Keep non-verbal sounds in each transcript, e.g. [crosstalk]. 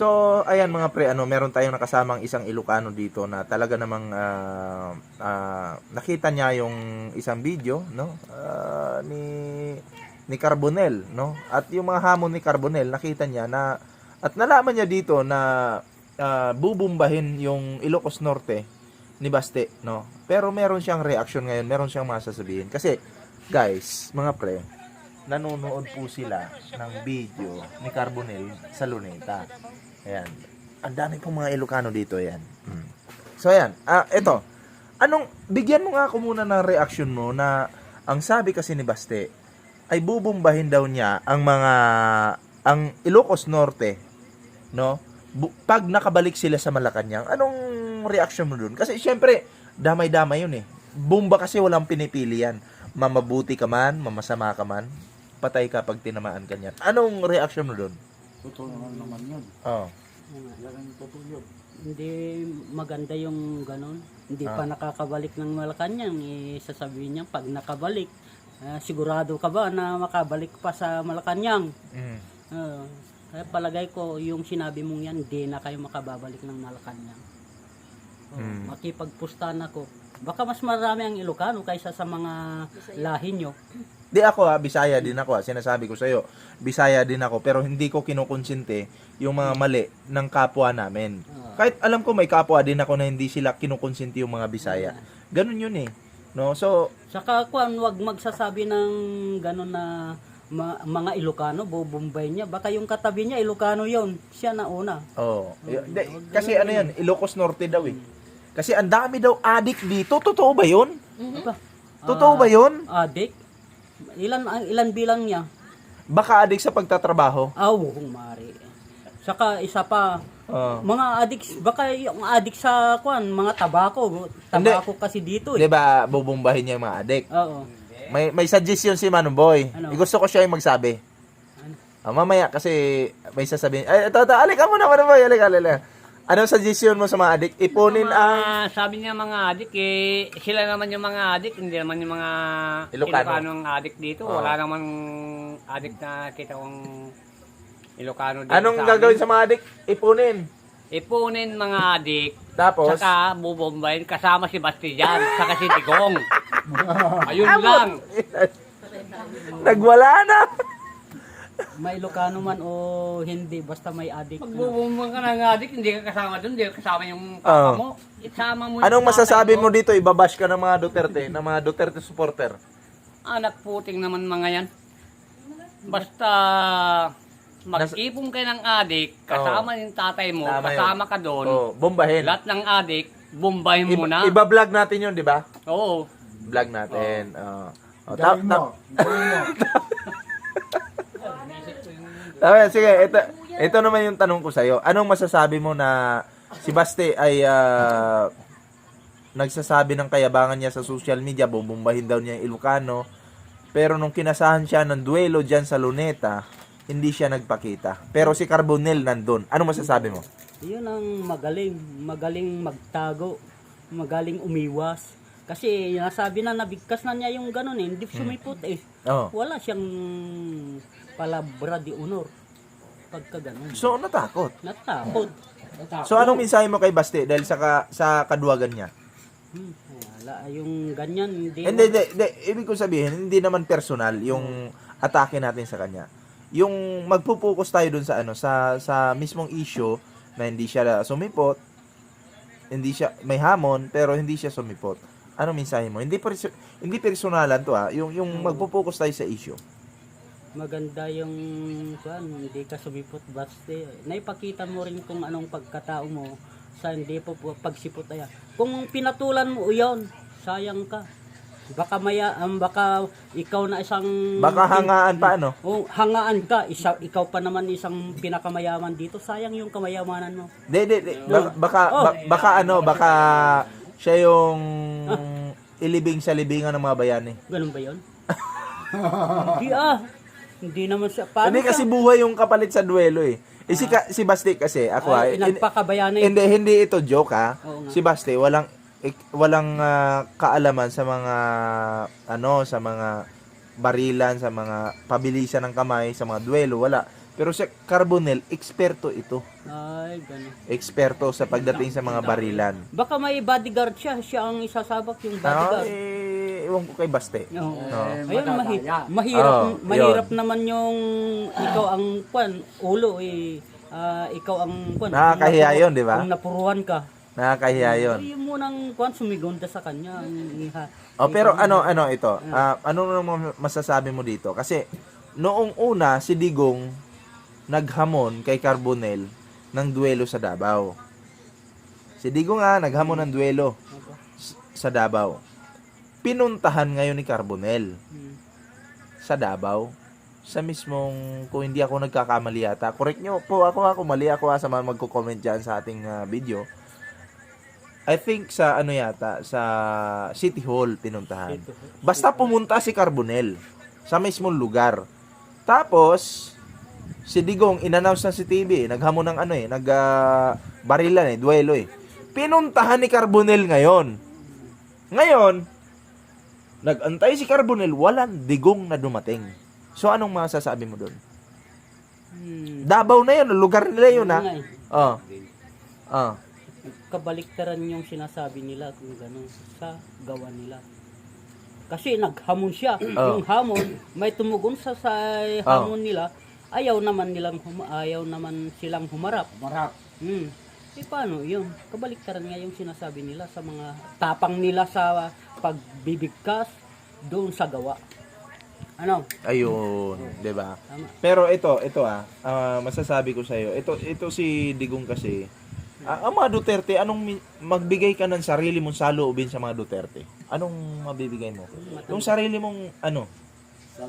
So, ayan mga pre, ano, meron tayong nakasamang isang Ilocano dito na talaga namang ah, ah, nakita niya yung isang video, no? Ah, ni ni Carbonel, no? At yung mga hamon ni Carbonel, nakita niya na at nalaman niya dito na ah, bubumbahin yung Ilocos Norte ni Baste, no? Pero meron siyang reaction ngayon, meron siyang masasabihin kasi guys, mga pre, nanonood po sila ng video ni Carbonel sa Luneta. Ayan. Ang dami pong mga Ilocano dito, ayan. Mm. So, ayan. Ah, ito. Anong, bigyan mo nga ako muna ng reaction mo na ang sabi kasi ni Baste ay bubumbahin daw niya ang mga, ang Ilocos Norte, no? Bu- pag nakabalik sila sa Malacanang, anong reaction mo dun? Kasi, syempre, damay-damay yun eh. Bomba kasi walang pinipili yan. Mamabuti ka man, mamasama ka man, patay ka pag tinamaan ka niyan. Anong reaction mo dun? Totoo naman naman yun. Oh. Yan ang totoo yun. Hindi maganda yung ganon. Hindi Ah. pa nakakabalik ng Malacanang. Eh, sasabihin niya, pag nakabalik, ah, sigurado ka ba na makabalik pa sa Malacanang? Mm. Ah, kaya palagay ko, yung sinabi mong yan, hindi na kayo makababalik ng Malacanang. Oh, Mm. Makipagpustahan ako. Baka mas marami ang Ilocano kaysa sa mga lahi nyo. Di ako ha, Bisaya din ako ha. Sinasabi ko sa'yo, Bisaya din ako. Pero hindi ko kinukonsinte yung mga mali ng kapwa namin. Ah. Kahit alam ko may kapwa din ako na hindi sila kinukonsinte yung mga Bisaya. Ganun yun eh. No? So, Saka kung wag magsasabi ng ganon na ma- mga Ilocano, bubumbay niya. Baka yung katabi niya, Ilocano yon Siya na una. oh. Y- di- kasi ano yan, Ilocos Norte daw eh. Kasi ang dami daw adik dito. Totoo ba yun? Aba, Totoo ba yun? adik? Ilan ang ilan bilang niya? Baka adik sa pagtatrabaho. Aw, kung mari. Saka isa pa, Oh. mga adik, baka yung adik sa kwan, mga tabako. Tabako kasi dito Di eh. ba, bubumbahin niya yung mga adik? Oo. May may suggestion si Manong Boy. Ano? Eh, Gusto ko siya yung magsabi. Ano? Ah, mamaya kasi may sasabihin. Ay, ito, ito. Alik ka muna, Manong Boy. Alik, alik, alik. Anong suggestion mo sa mga adik? Ipunin Mga- ang... sabi niya mga adik eh sila naman yung mga adik hindi naman yung mga Ilocano. Ilocano ang adik dito Oo. wala namang adik na kita kong Ilocano dito Anong sa gagawin amin. sa mga adik? Ipunin. ipunin mga adik Tapos, saka bubombayin kasama si Bastian saka si Digong [laughs] ayun lang [laughs] nagwala na. May Ilocano man o hindi, basta may adik. pag na. bubumbang ka ng adik hindi ka kasama doon hindi ka kasama yung Oo. papa mo isama mo yung Anong tatay masasabi mo dito? Ibabash ka ng mga Duterte, ng mga Duterte supporter. anak puting naman mga yan basta magkipong kayo ng adik kasama yung tatay mo Tama yun. kasama ka doon Oh, bombahin. Lahat ng adik, bombahin mo Iba, na. iba-vlog natin yun, di ba? Oo. Vlog natin. Oh. Oh, tap, Gawin tap. mo. Gawin mo. [laughs] Okay, sige, ito, ito naman yung tanong ko sa'yo. Anong masasabi mo na si Baste ay ah, nagsasabi ng kayabangan niya sa social media, bubumbahin daw niya yung Ilocano, pero nung kinasahan siya ng duelo dyan sa Luneta, hindi siya nagpakita. Pero si Carbonel nandun. Anong masasabi mo? Yun ang magaling. Magaling magtago. Magaling umiwas. Kasi nasabi na nabigkas na niya yung ganun eh. Hindi sumipot eh. Oh. Wala siyang palabra di honor. Pagka ganun. So, natakot. Natakot. So, anong mensahe mo kay Baste dahil sa, ka, sa kaduwagan niya? Hmm, wala. Yung ganyan. Hindi. Hindi, hindi, hindi. Ibig ko sabihin, hindi naman personal yung atake natin sa kanya. Yung magpupokus tayo dun sa ano, sa sa mismong issue na hindi siya sumipot, hindi siya may hamon pero hindi siya sumipot. Ano mensahe mo? Hindi perso- hindi personalan to ah, yung yung magpupokus tayo sa issue. Maganda yung kuan, hindi ka sumipot basta naipakita mo rin kung anong pagkatao mo sa hindi po po- pagsipot ay kung pinatulan mo yon sayang ka baka maya um, baka ikaw na isang Baka hangaan pa ano? oh, hangaan ka isa, ikaw pa naman isang pinakamayaman dito sayang yung kamayamanan mo Hindi, hindi, hindi. Baka, baka, Oh. ba- baka ano, baka siya yung ilibing sa libingan ng mga bayani. ganun ba yon hindi ah hindi naman siya paano Hindi kasi buhay yung kapalit sa duelo eh. Eh si, ka, si Basti kasi, ako ah, ay, nagpakabayani hindi, hindi ito joke ha. Oo nga. Si Basti, walang, ik- walang ah, kaalaman sa mga, ano, sa mga barilan, sa mga pabilisan ng kamay, sa mga duelo, wala. Pero si Carbonel, eksperto ito. Ay, gano'n. Eksperto sa pagdating sa mga barilan. Baka may bodyguard siya. Siya ang isasabak yung Ah, bodyguard. eh, ewan ko kay Baste. Oo. Oh. Ayun, mahi- madadaya. mahirap, Oo, mahirap yun. naman yung ikaw ang kwan, ulo eh. Ah, ikaw ang kwan. Nakakahiya kung napuro- yun, di ba? Kung napuruan ka. Nakakahiya yun. Ay, yung munang kwan, sumigonda sa kanya. Ang iha. Oh, pero ano ano ito? Ah, ano naman masasabi mo dito? Kasi noong una si Digong naghamon kay Carbonel ng duelo sa Davao. Si Digong nga naghamon ng duelo s- sa Davao. Pinuntahan ngayon ni Carbonel Hmm. sa Davao sa mismong kung hindi ako nagkakamali yata. Correct nyo po ako ako mali ako ha, sa mga magko-comment diyan sa ating ah, video. I think sa ano yata sa City Hall pinuntahan. Basta pumunta si Carbonel sa mismong lugar. Tapos, si Digong, inannounce na si TV, naghamon ng ano eh, nag ah, barilan eh, duelo eh. Pinuntahan ni Carbonel ngayon. Ngayon, nagantay si Carbonel, walang Digong na dumating. So, anong masasabi mo doon? Hmm. Davao na yun, lugar nila yun Yun ha. Oh. Oh. kabaliktaran yung sinasabi nila kung gano'n sa gawa nila. Kasi naghamon siya. Oh. Yung hamon, may tumugon sa, sa hamon nila. Ayaw naman nilang hum- ayaw naman silang humarap. Marap. Hmm. Eh paano yun? Kabaliktaran nga yung sinasabi nila sa mga tapang nila sa pagbibigkas doon sa gawa. Ano? Ayun, 'di ba? Pero ito, ito ah, ah, masasabi ko sa iyo. Ito ito si Digong kasi. ah, ang mga Duterte, anong magbigay ka ng sarili mong saloobin sa mga Duterte? Anong mabibigay mo? Yung sarili mong ano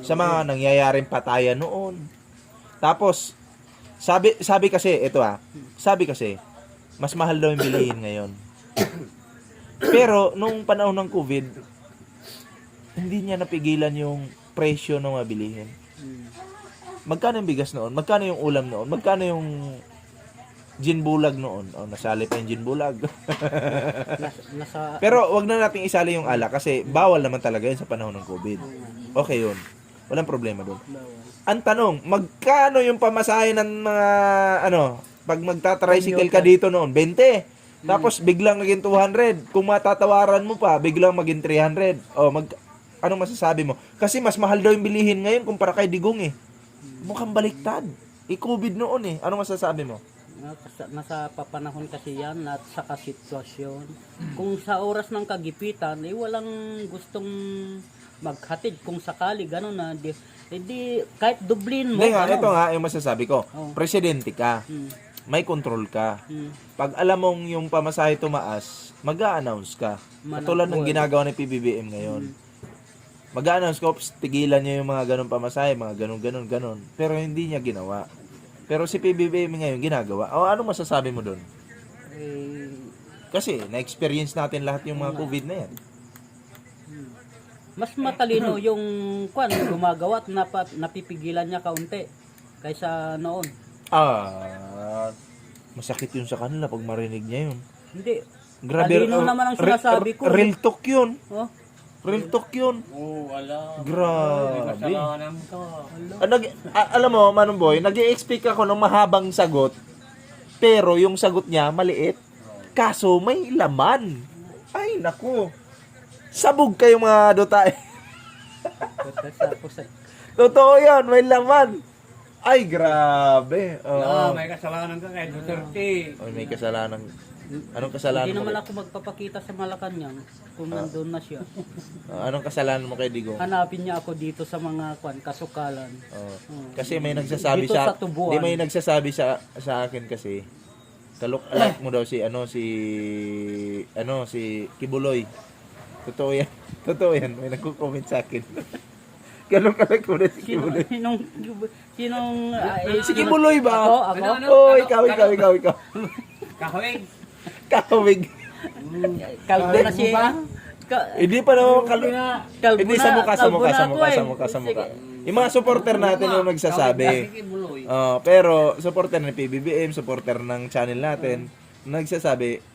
sa mga nangyayaring patayan noon. Tapos sabi sabi kasi ito ah, sabi kasi mas mahal daw yung bilihin ngayon. Pero nung panahon ng COVID, hindi niya napigilan yung presyo ng mabilihin. Magkano yung bigas noon? Magkano yung ulam noon? Magkano yung gin bulag noon? Oh, nasali pa yung gin bulag. [laughs] Pero wag na nating isali yung alak kasi bawal naman talaga yun sa panahon ng COVID. Okay yun. Walang problema doon. Ang tanong, magkano yung pamasahe ng mga ano, pag magta-tricycle ka dito noon? 20. Tapos biglang naging 200. Kung matatawaran mo pa, biglang maging 300. Oh, mag anong masasabi mo? Kasi mas mahal daw yung bilihin ngayon kumpara kay Digong eh. Mukhang baliktad. I-COVID noon eh. Anong masasabi mo? nasa, papanahon kasi yan at sa kasitwasyon. Kung sa oras ng kagipitan, eh walang gustong maghatid kung sakali gano'n na di, eh, di kahit dublin mo. Hindi nga, ano. ito nga yung masasabi ko. Oh. Presidente ka. Hmm, May control ka. hmm. Pag alam mong yung pamasahe tumaas, mag-a-announce ka. Manang Katulad ng ginagawa ni PBBM ngayon. Mag-a-announce ko, "Psst, tigilan niyo yung mga ganong pamasahe, mga ganon, ganon, ganon. Pero hindi niya ginawa. Pero si PBBM ngayon ginagawa. O ano masasabi mo doon? Eh, Kasi na-experience natin lahat yung mga COVID na yan. mas matalino yung kwan gumagawa at napa, napipigilan niya kaunti kaysa noon. Ah, masakit yun sa kanila pag marinig niya yun. Hindi. Grabe, Talino uh, naman ang sinasabi ko. Real talk yun. Oh, Real talk yun. Oo, wala. Grabe. Kasalanan ka. Ah, nag, ah, alam mo, Manong Boy, nag expect ako ng mahabang sagot, pero yung sagot niya maliit. Kaso may laman. Ay, naku. Sabog kayo mga dotay. tapos Totoo yan, may laman. Ay, grabe. Oo. Ah, may kasalanan ka kay Duterte. Ay, may kasalanan. Anong hindi kasalanan mo? naman Kay, ako magpapakita sa Malacanang kung nandun na siya. Ah, anong kasalanan mo kay Digong? Hanapin niya ako dito sa mga kwan kasukalan. Oo. Hmm. Kasi may nagsasabi Dito sa, sa tubuan. di may nagsasabi sa sa akin kasi kalok alike mo daw si ano si ano si Kibuloy. Totoo yan. [laughs] Totoo yan. May nagko-comment sa akin. [laughs] Kalok alike mo daw si Kibuloy. sinong, sinong, eh, Si sino- Kibuloy ba? Ako, ako? Ano, ano? Oh, ikaw, ikaw, ikaw, ikaw. Kahawig. Kawig. Kalbo na si, ka, Hindi pa naman kalbo Hindi sa mukha, sa kalbo mukha, sa ako mukha, eh. sa mukha, sa mukha. Yung mga supporter natin yung nagsasabi. Oh, pero supporter ng PBBM, supporter ng channel natin, nagsasabi,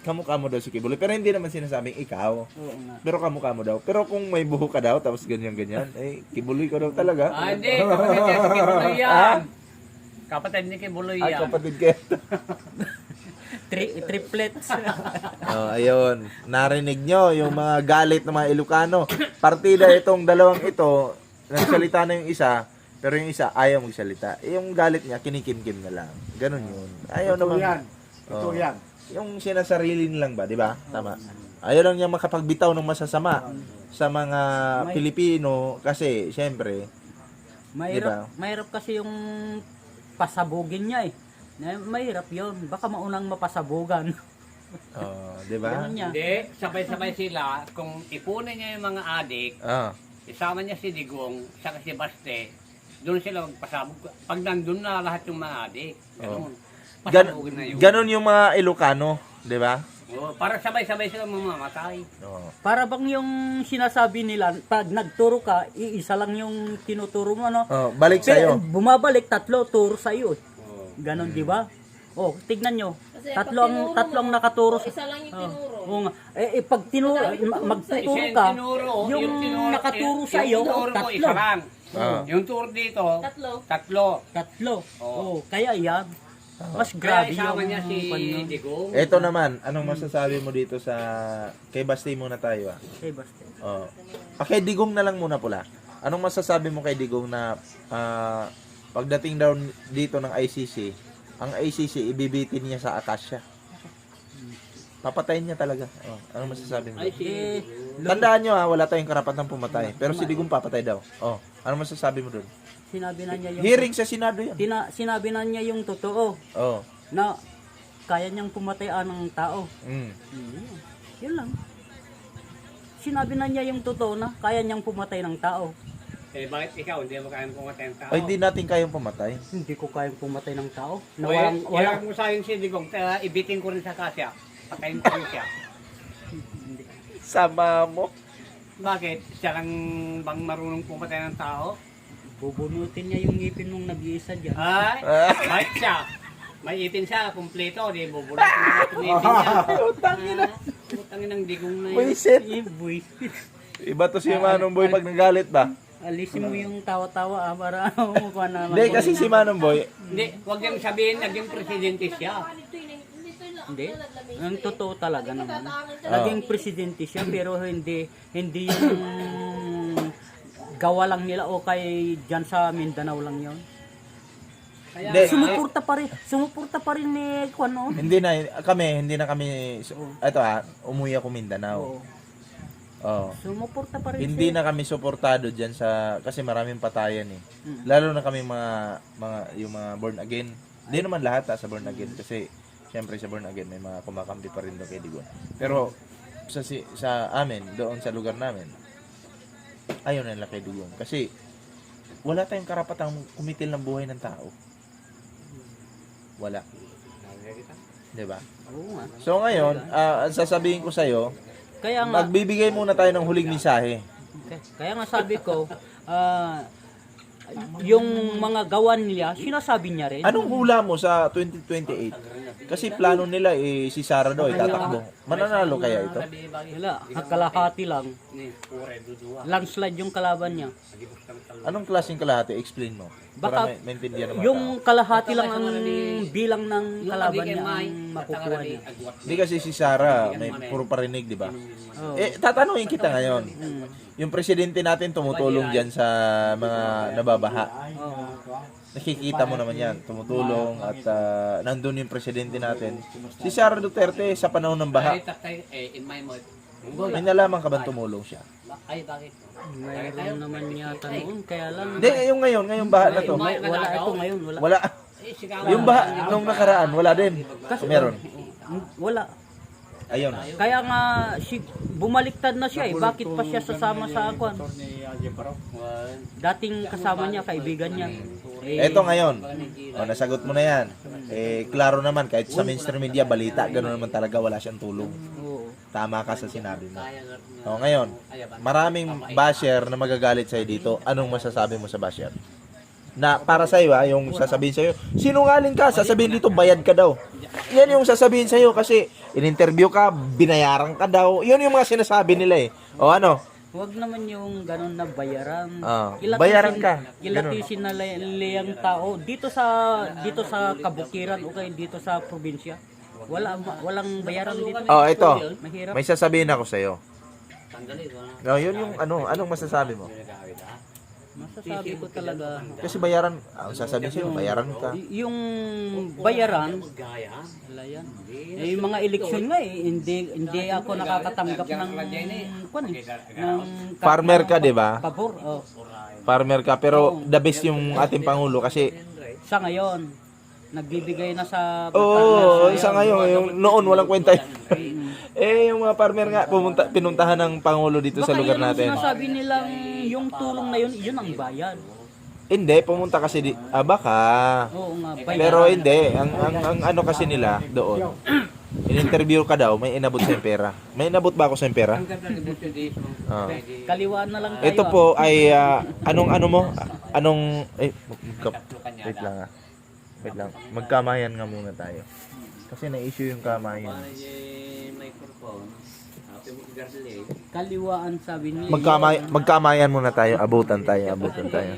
kamukha mo daw si Kibuloy. Pero hindi naman sinasabing ikaw. Oo nga. Pero kamukha mo daw. Pero kung may buho ka daw, tapos ganyan-ganyan, eh, Kibuloy ka daw talaga. Ah, hindi. Kapatid [laughs] yan, sige, buloy yan. Kapatid ni Kibuloy Ay, yan. kapatid kayo. [laughs] Tri- triplets. [laughs] oh, ayun. Narinig nyo yung mga galit ng mga Ilocano. Partida itong dalawang ito, nagsalita na yung isa, pero yung isa ayaw magsalita. Eh, Yung galit niya, kinikimkim na lang. Ganun yun. Ayaw Ito naman. yan. Ito Oo. yan. Yung sinasarili lang ba, di ba? Tama. Ayaw lang niya makapagbitaw ng masasama sa mga May- Pilipino kasi, syempre, mahirap, mahirap kasi yung pasabugin niya eh. Na- Mahirap yon Baka maunang mapasabugan. [laughs] oh, di ba? Ganun niya. Hindi, sabay-sabay sila. Kung ipunin niya yung mga adik, Ah. isama niya si Digong, saka si Baste, doon sila magpasabog. Pag nandun na lahat yung mga adik, ganun. Gan Pasabugin na yun. ganon yung mga Ilocano, di ba? Oo, para sabay-sabay sila mamamatay. Oo. Para bang yung sinasabi nila, pag nagturo ka, iisa lang yung tinuturo mo, ano? Oh, balik Pero sa'yo. bumabalik, tatlo, turo sa'yo. eh. Oo. Ganon, di ba? Oh, tignan nyo. Kasi Tatlo ang, tinuro tatlo ang mo, nakaturo isa lang yung tinuro. oo nga. Eh, eh, pag tinuro, ma- magtuturo yung ka, tinuro, yung, tinuro- nakaturo yung- sa iyo, yung tinuro mo, tatlo. isa lang. Ah. Yung tour dito, Tatlo. tatlo. Tatlo. Oo. Oh, kaya yan. Mas Kaya grabe isama yung niya si Digong. Ito naman, anong masasabi mo dito sa kay Basti muna tayo ah. kay Basti. Oh. Ah, kay Digong na lang muna pula. Anong masasabi mo kay Digong na ah, pagdating daw dito ng ICC, ang ICC ibibitin niya sa Akasya. Papatayin niya talaga. Oh, anong masasabi mo? Ay, si Eh, Tandaan nyo ha, wala tayong karapatang pumatay. Pero si Digong papatay daw. Oh, anong masasabi mo doon? sinabi na niya yung Hearing sa Senado yan. Tina, sinabi na niya yung totoo Oh. na kaya niyang pumatay ng tao. Mm. Hmm, Yun lang. Sinabi na niya yung totoo na kaya niyang pumatay ng tao. Eh, bakit ikaw, hindi mo kaya pumatay ng tao? Ay, hindi natin kayang pumatay. Hindi ko kayang pumatay ng tao. Na Well, walang, wala walang, mo sa akin si Digong, kaya ibitin ko rin sa kasya. Patayin ko rin siya. Sama mo. Bakit? Siya lang bang marunong pumatay ng tao? bubunutin niya yung ngipin nung nag-iisa dyan. Ay, Ah. bakit siya? May ipin siya, kumpleto, di bubulatin na natin yung ipin niya. [laughs] Utangin na. Utangin ng digong na yun. Buisit. Eh, boy. Iba to si Manong Boy pag nagalit ba? Alisin mo yung tawa-tawa ah, para [laughs] mukha naman. Hindi, kasi si Manong Boy, Hindi, huwag niyang sabihin, naging presidente siya. Hindi. Ang totoo talaga naman. Naging presidente siya pero hindi hindi yung gawa lang nila o kay dyan sa Mindanao lang yon. Kaya, Hindi. Sumuporta pa rin, sumuporta pa rin ni Kuano. hindi na, kami, hindi na kami, ito ha, umuwi ako Mindanao. Oo. Oh. Sumuporta pa rin Hindi siya. na kami suportado diyan sa kasi maraming patayan eh. Mm. Lalo na kami mga mga yung mga born again. Hindi naman lahat ha, sa born again kasi syempre sa born again may mga kumakampi pa rin doon kay Digon. Pero sa si, sa amin, doon sa lugar namin, ayaw na nila kay Digong kasi wala tayong karapatang kumitil ng buhay ng tao. Wala, 'di ba? So ngayon, ang sasabihin ko sa iyo, Kaya nga, magbibigay muna tayo ng huling mensahe. Okay. Kaya nga sabi ko, ah, yung mga gawan nila, sinasabi niya rin. Anong hula mo sa 2028? Kasi plano nila eh si Sara daw ay tatakbo. Mananalo kaya ito? Wala, kalahati lang. Landslide yung kalaban niya. Anong klaseng kalahati? Explain mo. Baka Para may, maintindihan naman Yung kalahati lang ang bilang ng kalaban niya ang makukuha niya. Hindi kasi si Sara may puro parinig, di ba? Oh. Eh, tatanungin kita ngayon. Yung presidente natin tumutulong dyan sa mga nababaha. Oh. Nakikita mo naman yan, tumutulong at ah, nandun yung presidente natin. Si Sara Duterte sa panahon ng baha, eh, in my may nalaman ka ba tumulong siya? Ay, bakit? Mayroon naman yata noon, kaya lang. Hindi, yung ngayon, ngayong baha na to. May- wala ito ngayon, wala. Wala. Eh, sigaw. Yung baha nung nakaraan, wala din. Meron. Wala. Ayun. Kaya nga si bumaliktad na siya eh. Bakit pa siya sasama sa kwan? Ni Aje Barok. Dating kasama niya, kaibigan niya. Eto ngayon. O, nasagot mo na yan. Eh, klaro naman, kahit sa mainstream media, balita, gano'n naman talaga, wala siyang tulong. Tama ka sa sinabi mo. O, ngayon, maraming basher na magagalit sa'yo dito. Anong masasabi mo sa basher? Na para sa iyo, yung sasabihin sa iyo, sinungaling ka, sasabihin dito bayad ka daw. Yan yung sasabihin sa iyo kasi in-interview ka, binayaran ka daw. Yun yung mga sinasabi nila eh. O ano? Huwag naman yung ganun na bayaran. Ah, Ilatisin- bayaran ka. Ilatisin na li- liyang tao dito sa dito sa kabukiran o kaya dito sa probinsya. Wala walang bayaran dito. Oh, ito. Mahirap. May sasabihin ako sa iyo. No, yun yung ano, anong masasabi mo? Masasabi ko talaga Kasi bayaran, ah, sasabihin sa'yo, bayaran ka. y- yung bayaran wala yan. Eh, yung mga eleksyon nga eh, hindi hindi ako nakakatanggap ng kwan eh, ng Farmer ka, di ba? Pabor. Oh. Farmer ka, pero the best yung ating Pangulo kasi Sa ngayon, nagbibigay na sa Oo, oh, isa ngayon, yung noon walang kwenta yun. eh, yung mga farmer nga, pumunta, pinuntahan ng Pangulo dito sa Baka lugar yun ang natin. sinasabi nilang yung tulong na yun, yun ang bayad. Hindi, pumunta kasi di, ah, baka. Oo nga, bayad. Pero hindi, ang, ang, ang ano kasi nila doon, [clears throat] in-interview ka daw, may inabot sa pera. May inabot ba ako sa pera? Ah. Kaliwaan na lang tayo. Ito po ay ah, anong ano mo? Anong eh magka, wait lang ah. Wait lang. Magkamayan nga muna tayo. Kasi na-issue yung kamayan. Kaliwaan sabi niya. Magkamay magkamayan muna tayo. Abutan tayo, abutan tayo.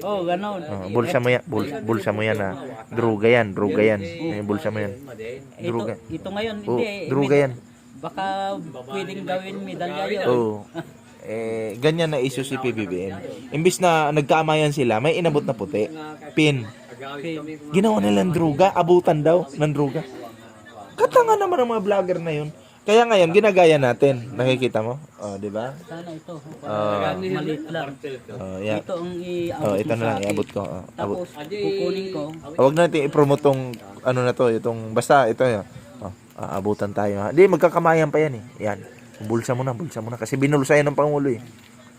Oh, ganon. Oh, bulsa mo yan, bul, bulsa mo yan ah. Druga yan, druga yan. May bulsa mo yan. ito, druga. ito ngayon, Oh, hindi. druga yan. Baka pwedeng gawin medalya yun. Oo. Eh, ganyan na issue si PBBM. Imbis na nagkamayan sila, may inabot na puti. Pin. Ginawa nilang druga, abutan daw ng druga. Katanga naman ang mga vlogger na yun. Kaya ngayon, ginagaya natin. Nakikita mo? Oh, di ba? Sana ito. Ah. Maliit lang. Oh, yeah. Ito ang i-abot Oh, ito na lang, iabot ko. Oh, abot. Tapos, kukunin ko. Huwag natin i-promote tong ano na to, itong basta ito. Oh, ah, abutan tayo ha. Hindi magkakamayan pa yan eh. Yan. Bulsa mo na, bulsa mo na kasi binulsa yan ng pangulo eh.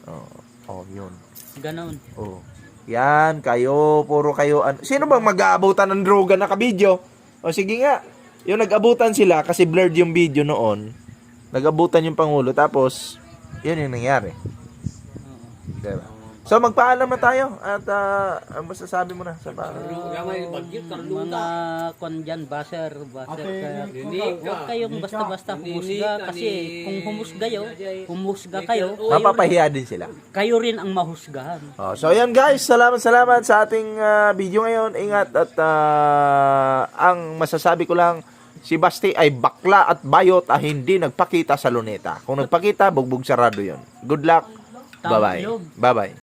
Oh, oh, yun. Ganon. Oh. Yan, kayo, puro kayo. An- Sino bang mag-aabutan ng droga na kabidyo? O sige nga. Yung nag-abutan sila kasi blurred yung video noon. Nag-abutan yung pangulo tapos yun yung nangyari. Diba? So magpaalam na tayo at ah, ang masasabi mo na sa pa. mga kwan dyan, baser, baser kaya. Huwag kayong basta-basta humusga kasi kung humusga kayo, humusga kayo, Mapapahiya din sila. kayo rin ang mahusgahan. Oh, so ayan guys, salamat salamat sa ating ah, video ngayon. Ingat at ah, ang masasabi ko lang si Basti ay bakla at bayot at hindi nagpakita sa luneta. Kung nagpakita, bugbog sarado 'yon. Good luck. Bye-bye. Bye-bye.